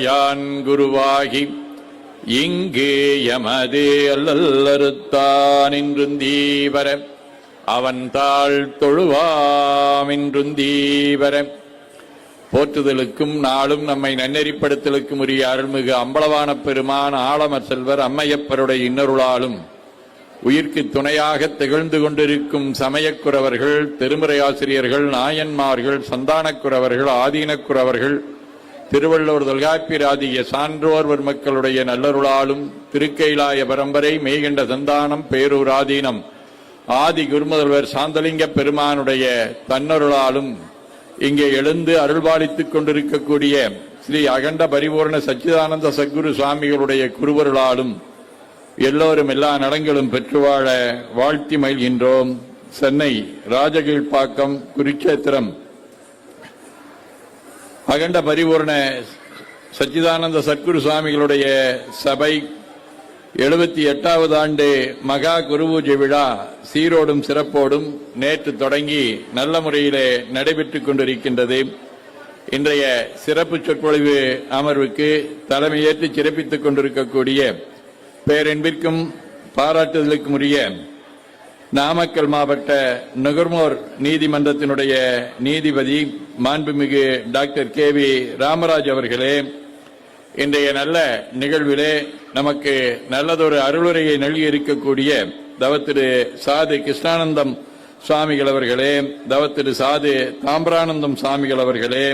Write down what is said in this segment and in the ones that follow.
யான் குருவாகி இங்கே எமதே அல்லல்லறுத்தான் என்றுந்தீவர அவன் தாள் தொழுவாமின்றுந்தீவர போற்றுதலுக்கும் நாளும் நம்மை நன்னெறிப்படுத்தலுக்கும் உரிய அருள்மிகு அம்பலவான பெருமான் ஆலமர் செல்வர் அம்மையப்பருடைய இன்னருளாலும் உயிர்க்கு துணையாக திகழ்ந்து கொண்டிருக்கும் சமயக்குறவர்கள் திருமுறை ஆசிரியர்கள் நாயன்மார்கள் சந்தானக்குறவர்கள் ஆதீனக்குறவர்கள் திருவள்ளுவர் தொல்காப்பிராதிய சான்றோர்வர் மக்களுடைய நல்லருளாலும் திருக்கைலாய பரம்பரை மேய்கின்ற சந்தானம் பேரூராதீனம். ஆதி குருமுதல்வர் சாந்தலிங்க பெருமானுடைய தன்னருளாலும் இங்கே எழுந்து அருள்பாலித்துக் கொண்டிருக்கக்கூடிய ஸ்ரீ அகண்ட பரிபூர்ண சச்சிதானந்த சத்குரு சுவாமிகளுடைய குருவருளாலும் எல்லோரும் எல்லா நலங்களும் பெற்று வாழ வாழ்த்தி மகிழ்கின்றோம். சென்னை ராஜகீழ்ப்பாக்கம் குருச்சேத்திரம் அகண்ட பரிபூர்ண சச்சிதானந்த சத்குரு சுவாமிகளுடைய சபை எழுபத்தி எட்டாவது ஆண்டு மகா குருபூஜை விழா சீரோடும் சிறப்போடும் நேற்று தொடங்கி நல்ல முறையிலே நடைபெற்றுக் கொண்டிருக்கின்றது. இன்றைய சிறப்பு சொற்பொழிவு அமர்வுக்கு தலைமையேற்று சிறப்பித்துக் கொண்டிருக்கக்கூடிய பேரன்பிற்கும் பாராட்டுதலுக்கும் உரிய நாமக்கல் மாவட்ட நுகர்வோர் நீதிமன்றத்தினுடைய நீதிபதி மாண்புமிகு டாக்டர் கே வி ராமராஜ் அவர்களே இன்றைய நல்ல நிகழ்விலே நமக்கு நல்லதொரு அருளுரையை நல்கி இருக்கக்கூடிய தவத்திரு சாது கிருஷ்ணானந்தம் சுவாமிகள் அவர்களே தவத்திரு சாது தாம்பரானந்தம் சுவாமிகள் அவர்களே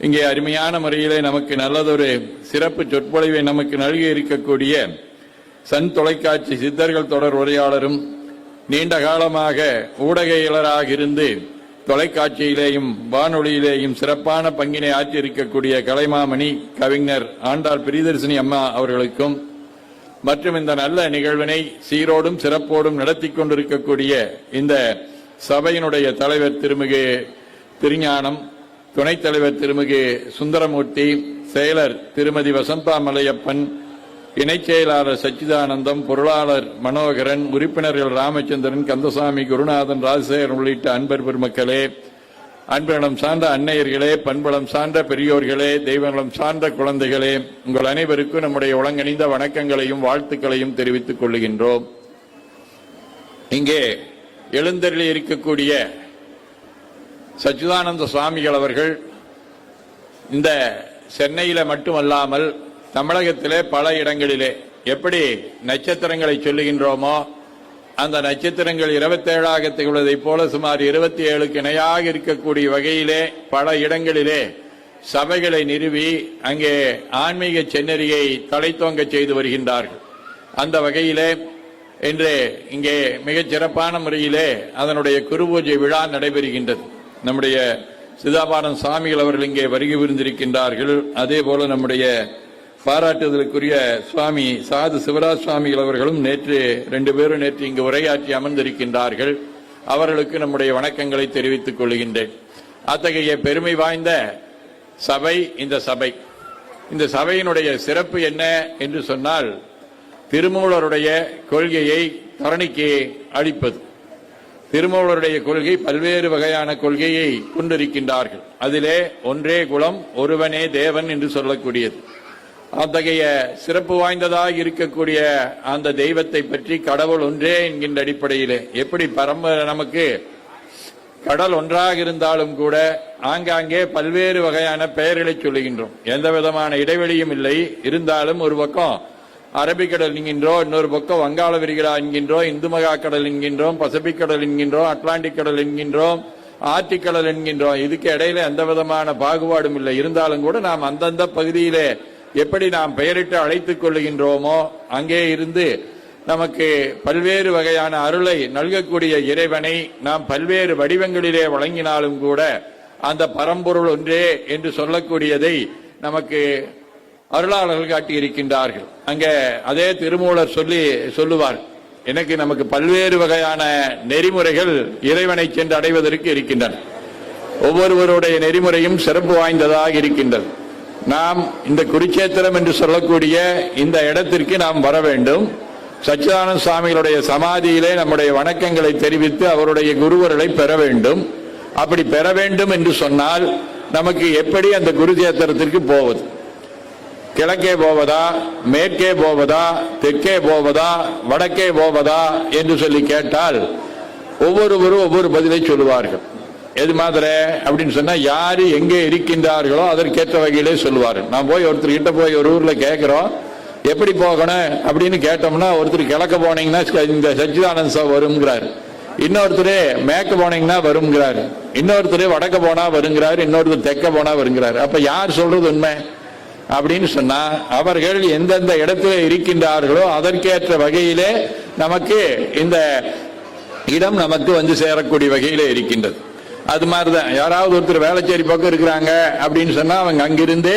இங்கே அருமையான முறையிலே நமக்கு நல்லதொரு சிறப்பு சொற்பொழிவை நமக்கு நல்கி இருக்கக்கூடிய சன் தொலைக்காட்சி சித்தர்கள் தொடர் உரையாளரும் நீண்ட காலமாக ஊடகையாளராக இருந்து தொலைக்காட்சியிலேயும் வானொலியிலேயும் சிறப்பான பங்கினை ஆற்றியிருக்கக்கூடிய கலைமாமணி கவிஞர் ஆண்டாள் பிரியதர்சினி அம்மா அவர்களுக்கும் மற்றும் இந்த நல்ல நிகழ்வினை சீரோடும் சிறப்போடும் நடத்தி கொண்டிருக்கக்கூடிய இந்த சபையினுடைய தலைவர் திருமிகு திருஞானம் துணைத் தலைவர் திருமிகு சுந்தரமூர்த்தி செயலர் திருமதி வசந்தா மலையப்பன் இணைச் செயலாளர் சச்சிதானந்தம் பொருளாளர் மனோகரன் உறுப்பினர்கள் ராமச்சந்திரன் கந்தசாமி குருநாதன் ராஜசேகரன் உள்ளிட்ட அன்பர் பெருமக்களே அன்புநலம் சார்ந்த அன்னையர்களே பண்பலம் சார்ந்த பெரியோர்களே தெய்வநலம் சார்ந்த குழந்தைகளே உங்கள் அனைவருக்கும் நம்முடைய ஒளங்கணிந்த வணக்கங்களையும் வாழ்த்துக்களையும் தெரிவித்துக் கொள்ளுகின்றோம் இங்கே எழுந்தருளி இருக்கக்கூடிய சச்சிதானந்த சுவாமிகள் அவர்கள் இந்த சென்னையில மட்டுமல்லாமல் தமிழகத்திலே பல இடங்களிலே எப்படி நட்சத்திரங்களை சொல்லுகின்றோமோ அந்த நட்சத்திரங்கள் இருபத்தேழாக திகழ்வதைப் போல சுமார் இருபத்தி ஏழுக்கு இணையாக இருக்கக்கூடிய வகையிலே பல இடங்களிலே சபைகளை நிறுவி அங்கே ஆன்மீக சென்னறியை தலைத்தோங்க செய்து வருகின்றார்கள். அந்த வகையிலே இன்று இங்கே மிகச் சிறப்பான முறையிலே அதனுடைய குருபூஜை விழா நடைபெறுகின்றது. நம்முடைய சிதாபாரம் சுவாமிகள் அவர்கள் இங்கே வருகை விருந்திருக்கின்றார்கள் அதே போல நம்முடைய பாராட்டுதலுக்குரிய சுவாமி சாது சிவராஜ் சுவாமிகள் அவர்களும் நேற்று ரெண்டு பேரும் நேற்று இங்கு உரையாற்றி அமர்ந்திருக்கின்றார்கள். அவர்களுக்கு நம்முடைய வணக்கங்களை தெரிவித்துக் கொள்கின்றேன். அத்தகைய பெருமை வாய்ந்த சபை இந்த சபை. இந்த சபையினுடைய சிறப்பு என்ன என்று சொன்னால் திருமூலருடைய கொள்கையை தரணிக்கு அளிப்பது. திருமூலருடைய கொள்கை பல்வேறு வகையான கொள்கையை கொண்டிருக்கின்றார்கள். அதிலே ஒன்றே குலம் ஒருவனே தேவன் என்று சொல்லக்கூடியது. அத்தகைய சிறப்பு வாய்ந்ததாக இருக்கக்கூடிய அந்த தெய்வத்தை பற்றி கடவுள் ஒன்றே என்கின்ற அடிப்படையிலே. எப்படி பரம்ப நமக்கு கடல் ஒன்றாக இருந்தாலும் கூட ஆங்காங்கே பல்வேறு வகையான பெயர்களை சொல்லுகின்றோம். எந்த விதமான இடைவெளியும் இல்லை. இருந்தாலும் ஒரு பக்கம் அரபிக்கடல் என்கின்றோம் இன்னொரு பக்கம் வங்காள விரிகளா என்கின்றோம் இந்து மகா கடல் என்கின்றோம் பசிபிக் கடல் என்கின்றோம் அட்லாண்டிக் கடல் என்கின்றோம் ஆர்டிக் கடல் என்கின்றோம் இதுக்கு இடையில எந்த விதமான பாகுபாடும் இல்லை. இருந்தாலும் கூட நாம் அந்தந்த பகுதியிலே எப்படி நாம் பெயரிட்டு அழைத்துக் கொள்ளுகின்றோமோ அங்கே இருந்து நமக்கு பல்வேறு வகையான அருளை நல்கக்கூடிய இறைவனை நாம் பல்வேறு வடிவங்களிலே வழங்கினாலும் கூட அந்த பரம்பொருள் ஒன்றே என்று சொல்லக்கூடியதை நமக்கு அருளாளர்கள் காட்டியிருக்கின்றார்கள். அங்கே அதே திருமூலர் சொல்லி சொல்லுவார் எனக்கு நமக்கு பல்வேறு வகையான நெறிமுறைகள் இறைவனை சென்று அடைவதற்கு இருக்கின்றன. ஒவ்வொருவருடைய நெறிமுறையும் சிறப்பு வாய்ந்ததாக இருக்கின்றது. நாம் இந்த குருச்சேத்திரம் என்று சொல்லக்கூடிய இந்த இடத்திற்கு நாம் வர வேண்டும். சச்சிதானந்த சுவாமிகளுடைய சமாதியிலே நம்முடைய வணக்கங்களை தெரிவித்து அவருடைய குருவர்களை பெற வேண்டும். அப்படி பெற வேண்டும் என்று சொன்னால் நமக்கு எப்படி அந்த குருச்சேத்திரத்திற்கு போவது? கிழக்கே போவதா? மேற்கே போவதா? தெற்கே போவதா? வடக்கே போவதா? என்று சொல்லி கேட்டால் ஒவ்வொருவரும் ஒவ்வொரு பதிலை சொல்லுவார்கள். எது மாதிரி அப்படின்னு சொன்னா யாரு எங்கே இருக்கின்றார்களோ அதற்கேற்ற வகையிலே சொல்லுவார். நான் போய் ஒருத்தர் கிட்ட போய் ஒரு ஊர்ல கேட்கிறோம் எப்படி போகணும் அப்படின்னு கேட்டோம்னா ஒருத்தர் கிழக்க போனீங்கன்னா இந்த சச்சிதானந்த சபை வருங்கிறார் இன்னொருத்தர் மேற்க போனீங்கன்னா வருங்கிறார் இன்னொருத்தர் வடக்க போனா வருங்கிறார் இன்னொருத்தர் தெற்க போனா வருங்கிறார். அப்ப யார் சொல்றது உண்மை? அப்படின்னு சொன்னா அவர்கள் எந்தெந்த இடத்துல இருக்கின்றார்களோ அதற்கேற்ற வகையிலே நமக்கு இந்த இடம் நமக்கு வந்து சேரக்கூடிய வகையிலே இருக்கின்றது. அது மாதிரி தான் யாராவது ஒருத்தர் வேளச்சேரி பக்கம் இருக்கிறாங்க அப்படின்னு சொன்னா அவங்க அங்கிருந்து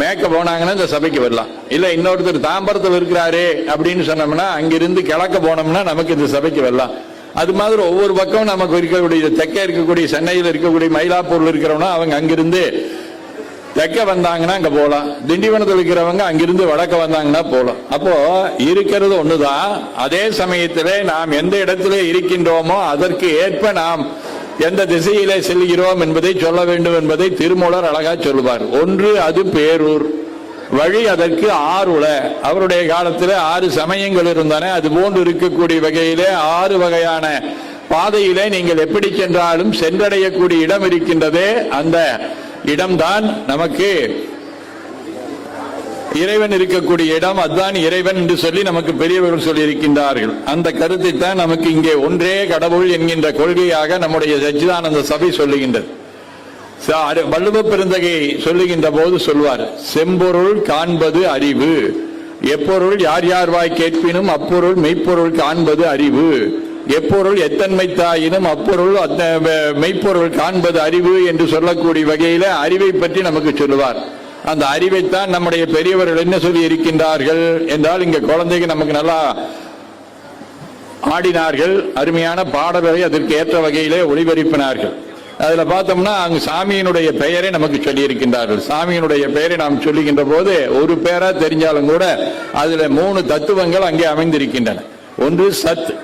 மேக்க போனாங்கன்னா இந்த சபைக்கு வரலாம். இல்ல இன்னொருத்தர் தாம்பரத்தில் இருக்கிறாரு அப்படின்னு சொன்னோம்னா அங்கிருந்து கிழக்க போனோம்னா நமக்கு இந்த சபைக்கு வரலாம். அது மாதிரி ஒவ்வொரு பக்கம் நமக்கு இருக்கக்கூடிய தெற்கே இருக்கக்கூடிய சென்னையில் இருக்கக்கூடிய மயிலாப்பூர்ல இருக்கிறவனா அவங்க அங்கிருந்து தெற்க வந்தாங்கன்னா அங்க போகலாம் திண்டிவனத்தில் இருக்கிறவங்க அங்கிருந்து வடக்க வந்தாங்கன்னா போகலாம் அப்போ இருக்கிறது ஒண்ணுதான். அதே சமயத்திலே நாம் எந்த இடத்திலே இருக்கின்றோமோ அதற்கு ஏற்ப நாம் எந்த திசையிலே செல்கிறோம் என்பதை சொல்ல வேண்டும் என்பதை திருமூலர் அழகா சொல்லுவார். ஒன்று அது பேரூர் வழி அதற்கு ஆறுல அவருடைய காலத்தில் ஆறு சமயங்கள் இருந்தன. அது போன்று இருக்கக்கூடிய வகையிலே ஆறு வகையான பாதையிலே நீங்கள் எப்படி சென்றாலும் சென்றடையக்கூடிய இடம் இருக்கின்றதே அந்த இடம்தான் நமக்கு இறைவன் இருக்கக்கூடிய இடம் அதுதான் இறைவன் என்று சொல்லி நமக்கு பெரியவர்கள் சொல்லியிருக்கின்றார்கள். அந்த கருத்தை தான் நமக்கு இங்கே ஒன்றே கடவுள் என்கின்ற கொள்கையாக நம்முடைய சச்சிதானந்த சபை சொல்லுகின்றது. ச- அரு- வள்ளுவ பெருந்தகை சொல்லுகின்ற போது சொல்வார் செம்பொருள் காண்பது அறிவு. எப்பொருள் யார் யார் வாய் கேட்பினும் அப்பொருள் மெய்ப்பொருள் காண்பது அறிவு. எப்பொருள் எத்தன்மை தாயினும் அப்பொருள் மெய்ப்பொருள் காண்பது அறிவு என்று சொல்லக்கூடிய வகையில அறிவை பற்றி நமக்கு சொல்லுவார். அந்த அறிவைத்தான் நம்முடைய பெரியவர்கள் என்ன சொல்லி இருக்கின்றார்கள் என்றால் இங்க குழந்தைங்க நமக்கு நல்லா ஆடினார்கள் அருமையான பாடல்களை அதற்கு ஏற்ற வகையிலே ஒளிபரப்பினார்கள். அதுல பார்த்தோம்னா அங்கு சாமியினுடைய பெயரை நமக்கு சொல்லியிருக்கின்றார்கள். சாமியினுடைய பெயரை நாம் சொல்லுகின்ற போது ஒரு பேரா தெரிஞ்சாலும் கூட அதுல மூணு தத்துவங்கள் அங்கே அமைந்திருக்கின்றன. ஒன்று சத்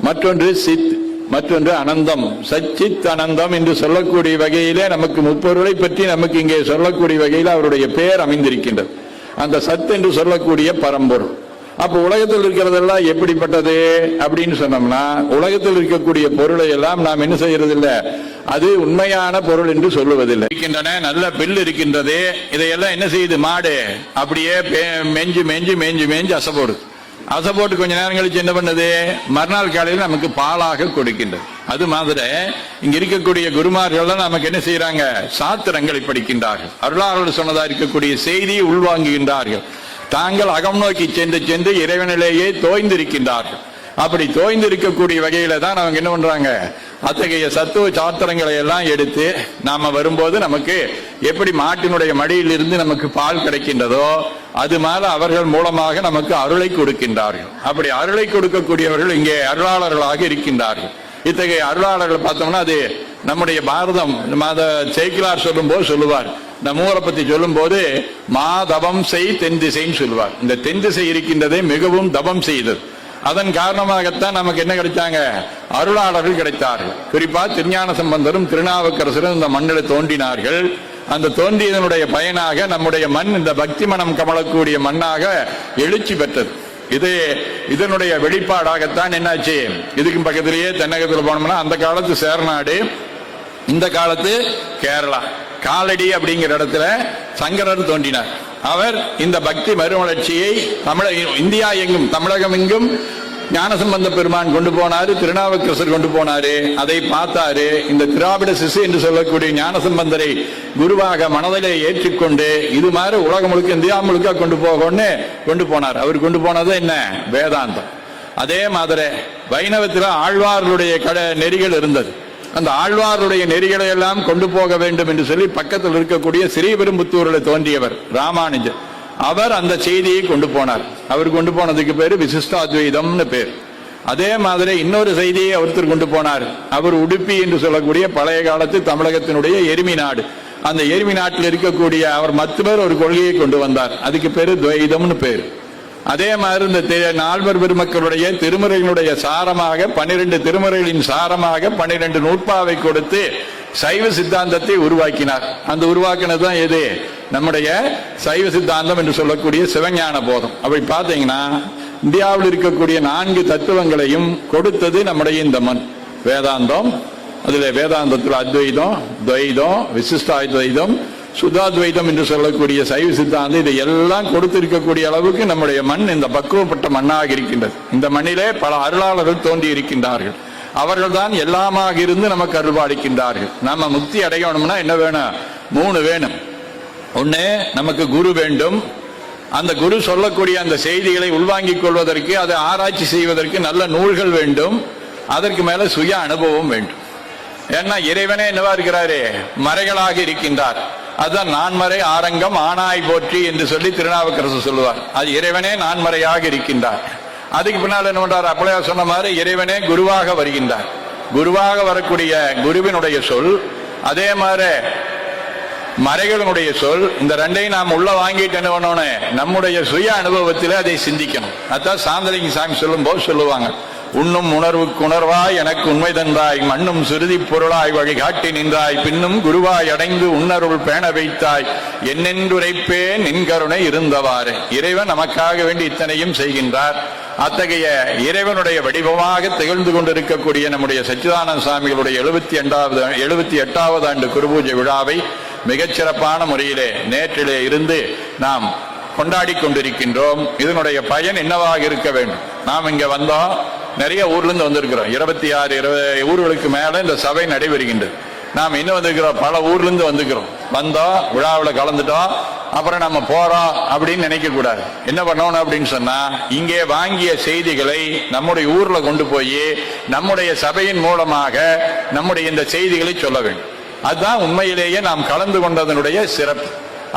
மற்றொன்று சித். மற்றொன்று அனந்தம். சச்சித் அனந்தம் என்று சொல்லக்கூடிய வகையிலே நமக்கு முப்பொருளை பற்றி நமக்கு இங்கே சொல்லக்கூடிய வகையில் அவருடைய பெயர் அமைந்திருக்கின்றது. அந்த சத் என்று சொல்லக்கூடிய பரம்பொருள். அப்போ உலகத்தில் இருக்கிறதெல்லாம் எப்படிப்பட்டது அப்படின்னு சொன்னோம்னா உலகத்தில் இருக்கக்கூடிய பொருளை எல்லாம் நாம் என்ன செய்யறதில்லை? அது உண்மையான பொருள் என்று சொல்லுவதில்லை. இருக்கின்றன நல்ல பில் இருக்கின்றது. இதையெல்லாம் என்ன செய்யுது? மாடு. அப்படியே மெஞ்சு மெஞ்சு மெஞ்சு மேஞ்சு மேஞ்சு அசை போடுது அசை போட்டு கொஞ்ச நேரம் கழிச்சு என்ன பண்ணுது? மறுநாள் காலையில் நமக்கு பாலாக கொடுக்கின்றது. அது மாதிரி இங்க இருக்கக்கூடிய குருமார்கள் நமக்கு என்ன செய்யறாங்க சாத்திரங்களை படிக்கின்றார்கள். அருளாளர்கள் சொன்னதா இருக்கக்கூடிய செய்தியை உள்வாங்குகின்றார்கள். தாங்கள் அகம் நோக்கி சென்று சென்று இறைவனிலேயே தோய்ந்திருக்கின்றார்கள். அப்படி தோய்ந்து இருக்கக்கூடிய வகையில தான் அவங்க என்ன பண்றாங்க? அத்தகைய சத்துவ சாத்திரங்களை எல்லாம் எடுத்து நாம வரும்போது நமக்கு எப்படி மாட்டினுடைய மடியிலிருந்து நமக்கு பால் கிடைக்கின்றதோ அது மேல அவர்கள் மூலமாக நமக்கு அருளை கொடுக்கின்றார்கள். அப்படி அருளை கொடுக்கக்கூடியவர்கள் இங்கே அருளாளர்களாக இருக்கின்றார்கள். இத்தகைய அருளாளர்கள் பார்த்தோம்னா அது நம்முடைய பாரதம் மாத சேக்கிலார் சொல்லும்போது சொல்லுவார். நம்ம ஊரை பத்தி சொல்லும்போது மா தவம் செய் தென் திசைன்னு சொல்லுவார். இந்த தென் திசை இருக்கின்றதே மிகவும் தவம் செய்தது. அதன் காரணமாகத்தான் நமக்கு என்ன கிடைத்தாங்க? அருளாளர்கள் கிடைத்தார்கள் குறிப்பா திருஞான சம்பந்தரும் திருநாவுக்கரசரும் இந்த மண்ணில் தோன்றினார்கள். அந்த தோன்றியதனுடைய பயனாக நம்முடைய மண் இந்த பக்தி மனம் கமலக்கூடிய மண்ணாக எழுச்சி பெற்றது. இது இதனுடைய வெளிப்பாடாகத்தான் என்னாச்சு? இதுக்கு பக்கத்திலேயே தென்னகத்தில் போனோம்னா அந்த காலத்து சேரநாடு இந்த காலத்து கேரளா. காலடி அப்படிங்கிற இடத்துல சங்கரர் தோன்றினார். அவர் இந்த பக்தி மறுமலர்ச்சியை தமிழ இந்தியா எங்கும் தமிழகம் எங்கும் ஞானசம்பந்த பெருமான் கொண்டு போனாரு திருநாவுக்கரசர் கொண்டு போனாரு அதை பார்த்தாரு. இந்த திராவிட சிசு என்று சொல்லக்கூடிய ஞானசம்பந்தரை குருவாக மனதிலே ஏற்றுக்கொண்டு இது மாதிரி உலகம் முழுக்க இந்தியா முழுக்க கொண்டு போகணும்னு கொண்டு போனார். அவர் கொண்டு போனது என்ன? வேதாந்தம். அதே மாதிரி வைணவத்தில் ஆழ்வார்களுடைய கட நெறிகள் இருந்தது. அந்த ஆழ்வாருடைய நெறிகளை எல்லாம் கொண்டு போக வேண்டும் என்று சொல்லி பக்கத்தில் இருக்கக்கூடிய ஸ்ரீபெரும்புத்தூரில் தோன்றியவர் ராமானுஜர். அவர் அந்த செய்தியை கொண்டு போனார். அவர் கொண்டு போனதுக்கு பேர் விசிஷ்டாத்வைதம்னு பேர். அதே மாதிரி இன்னொரு செய்தியை ஒருத்தர் கொண்டு போனார். அவர் உடுப்பி என்று சொல்லக்கூடிய பழைய காலத்து தமிழகத்தினுடைய எருமி நாடு. அந்த எருமி நாட்டில் இருக்கக்கூடிய அவர் மத்துவர் ஒரு கொள்கையை கொண்டு வந்தார். அதுக்கு பேரு துவைதம்னு பேர். அதே மாதிரி இந்த நால்வர் பெருமக்களுடைய திருமுறைகளுடைய சாரமாக பன்னிரண்டு திருமுறைகளின் சாரமாக பன்னிரண்டு நூற்பாவை கொடுத்து சைவ சித்தாந்தத்தை உருவாக்கினார். அந்த உருவாக்கினது தான் எது? நம்முடைய சைவ சித்தாந்தம் என்று சொல்லக்கூடிய சிவஞான போதம். அப்படி பார்த்தீங்கன்னா இந்தியாவில் இருக்கக்கூடிய நான்கு தத்துவங்களையும் கொடுத்தது நம்முடைய இந்த மண். வேதாந்தம் அதில் வேதாந்தத்தில் அத்வைதம் துவைதம் விசிஷ்டாத்வைதம் சுதாத்வைதம் என்று சொல்லக்கூடிய சைவ சித்தாந்தம் இதை எல்லாம் கொடுத்திருக்கக்கூடிய அளவுக்கு நம்முடைய மண் இந்த பக்குவப்பட்ட மண்ணாக இருக்கின்றது. இந்த மண்ணிலே பல அருளாளர்கள் தோன்றி இருக்கின்றார்கள். அவர்கள்தான் எல்லாமாக இருந்து நமக்கு அருள்பாலிக்கின்றார்கள். நம்ம முக்தி அடையணும்னா என்ன வேணும்? மூணு வேணும். ஒன்னே நமக்கு குரு வேண்டும். அந்த குரு சொல்லக்கூடிய அந்த செய்திகளை உள்வாங்கிக் கொள்வதற்கு அதை ஆராய்ச்சி செய்வதற்கு நல்ல நூல்கள் வேண்டும். அதற்கு மேல சுய அனுபவம் வேண்டும். ஏன்னா இறைவனே என்னவா இருக்கிறாரே? மறைகளாக இருக்கின்றார். அதுதான் நான்மறை ஆரங்கம் ஆனாய் போற்றி என்று சொல்லி திருநாவுக்கரசு சொல்லுவார். அது இறைவனே நான்மறையாக இருக்கின்றார். அதுக்கு பின்னால் என்ன பண்றார்? அப்படியே சொன்ன மாதிரி இறைவனே குருவாக வருகின்றார். குருவாக வரக்கூடிய குருவினுடைய சொல் அதே மாதிரி மறைகளினுடைய சொல் இந்த ரெண்டையும் நாம் உள்ள வாங்கிட்டு என்ன பண்ணணும்? நம்முடைய சுய அனுபவத்தில் அதை சிந்திக்கணும். அதான் சாந்தலிங்க சாமி சொல்லும் போது சொல்லுவாங்க. உண்ணும் உணர்வுக்கு உணர்வாய் எனக்கு உண்மை தந்தாய் மண்ணும் சுருதி பொருளாய் வழிகாட்டி நின்றாய் பின்னும் குருவாய் அடைந்து உன்னருள் பேண வைத்தாய். என்னென்றுரைப்பேன் நின் கருணை இருந்தவாறு. இறைவன் நமக்காக வேண்டி இத்தனையும் செய்கின்றார். அத்தகைய இறைவனுடைய வடிவமாக திகழ்ந்து கொண்டிருக்கக்கூடிய நம்முடைய சச்சிதானந்த சுவாமிகளுடைய எழுபத்தி எண்டாவது எழுபத்தி எட்டாவது ஆண்டு குருபூஜை விழாவை மிகச்சிறப்பான முறையிலே நேற்றிலே இருந்து நாம் கொண்டாடி கொண்டிருக்கின்றோம். இதனுடைய பயன் என்னவாக இருக்க வேண்டும்? நாம் இங்க வந்தோம் நிறைய ஊர்ல இருந்து வந்திருக்கிறோம். இருபத்தி ஆறு இருபது ஊர்களுக்கு மேல இந்த சபை நடைபெறுகின்றது. நாம் இன்னும் வந்திருக்கிறோம். பல ஊர்ல இருந்து வந்துக்கிறோம் வந்தோம் விழாவில் கலந்துட்டோம் அப்புறம் நம்ம போறோம் அப்படின்னு நினைக்க கூடாது. என்ன பண்ணணும் அப்படின்னு சொன்னா இங்கே வாங்கிய செய்திகளை நம்முடைய ஊர்ல கொண்டு போய் நம்முடைய சபையின் மூலமாக நம்முடைய இந்த செய்திகளை சொல்ல வேண்டும். அதுதான் உண்மையிலேயே நாம் கலந்து கொண்டதனுடைய சிறப்பு.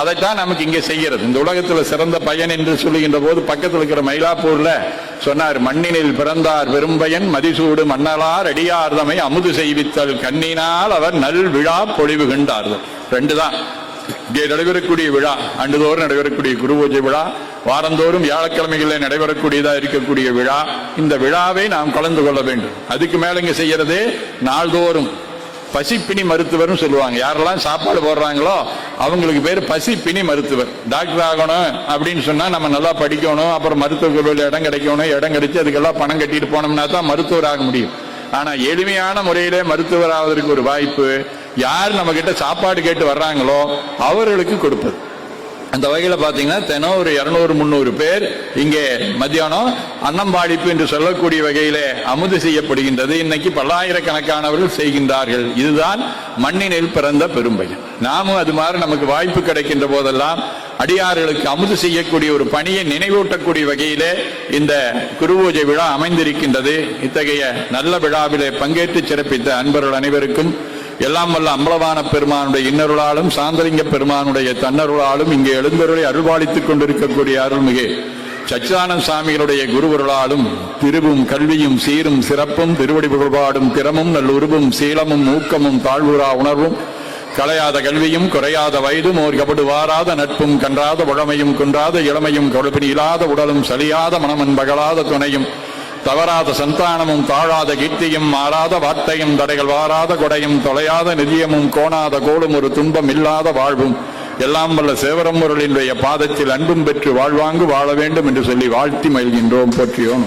அதைத்தான் நமக்கு இங்கே செய்கிறது. இந்த உலகத்தில் சிறந்த பயன் என்று சொல்லுகின்ற போது பக்கத்தில் இருக்கிற மயிலாப்பூர்ல சொன்னார் மண்ணினில் பிறந்தார் பெரும்பயன் மதிசூடு மன்னலார் அடியார்தமை அமுது செய்வித்தல் கண்ணினால் அவர் நல் விழா பொழிவுகின்றார்கள். ரெண்டு தான் இங்கே நடைபெறக்கூடிய விழா ஆண்டுதோறும் நடைபெறக்கூடிய குரு பூஜை விழா வாரந்தோறும் வியாழக்கிழமைகளில் நடைபெறக்கூடியதா இருக்கக்கூடிய விழா இந்த விழாவை நாம் கலந்து கொள்ள வேண்டும். அதுக்கு மேல இங்க செய்யறது நாள்தோறும். பசிப்பினி மருத்துவர்னு சொல்லுவாங்க. யாரெல்லாம் சாப்பாடு போடுறாங்களோ அவங்களுக்கு பேர் பசிப்பினி மருத்துவர். டாக்டர் ஆகணும் அப்படின்னு சொன்னா நம்ம நல்லா படிக்கணும் அப்புறம் மருத்துவ கல்லூரியில் இடம் கிடைக்கணும் இடம் கிடைச்சி அதுக்கெல்லாம் பணம் கட்டிட்டு போனோம்னா தான் மருத்துவர் ஆக முடியும். ஆனா எளிமையான முறையிலே மருத்துவர் ஆவதற்கு ஒரு வாய்ப்பு யார் நம்ம கிட்ட சாப்பாடு கேட்டு வர்றாங்களோ அவர்களுக்கு கொடுப்பது. அந்த வகையில் பார்த்தீங்கன்னா தினம் ஒரு இரநூறு முந்நூறு பேர் இங்கே மத்தியானம் அன்னம்பாடிப்பு என்று சொல்லக்கூடிய வகையிலே அமுது செய்யப்படுகின்றது. இன்னைக்கு பல்லாயிரக்கணக்கானவர்கள் செய்கின்றார்கள். இதுதான் மண்ணினில் பிறந்த பெரும்பயன். நாமும் அது மாதிரி நமக்கு வாய்ப்பு கிடைக்கின்ற போதெல்லாம் அடியார்களுக்கு அமுது செய்யக்கூடிய ஒரு பணியை நினைவூட்டக்கூடிய வகையிலே இந்த குருபூஜை விழா அமைந்திருக்கின்றது. இத்தகைய நல்ல விழாவிலே பங்கேற்று சிறப்பித்த அன்பர்கள் அனைவருக்கும் எல்லாம் வல்ல அம்பலவான பெருமானுடைய இன்னருளாலும் சாந்தலிங்க பெருமானுடைய தன்னருளாலும் இங்கே எழுந்தருளை அருள்பாலித்துக் கொண்டிருக்கக்கூடிய அருள்மிகு சச்சிதானந்த சாமிகளுடைய குருவருளாலும் திருவும் கல்வியும் சீரும் சிறப்பும் திருவடி புகழ்பாடும் திறமும் நல்லுருவும் சீலமும் ஊக்கமும் தாழ்வுறா உணர்வும் கலையாத கல்வியும் குறையாத வயதும் ஓர் கபடு வாராத நட்பும் கன்றாத உழமையும் குன்றாத இளமையும் கொழுப்பினி இல்லாத உடலும் சலியாத மனமன் பகலாத துணையும் தவறாத சந்தானமும் தாழாத கீர்த்தியும் மாறாத வார்த்தையும் தடைகள் வாராத கொடையும் தொலையாத நிதியமும் கோணாத கோலும் ஒரு துன்பம் இல்லாத வாழ்வும். எல்லாம் வல்ல சேவரம்பொருளினுடைய பாதத்தில் அன்பும் பெற்று வாழ்வாங்கு வாழ வேண்டும் என்று சொல்லி வாழ்த்தி மகிழ்கின்றோம். போற்றியோம்.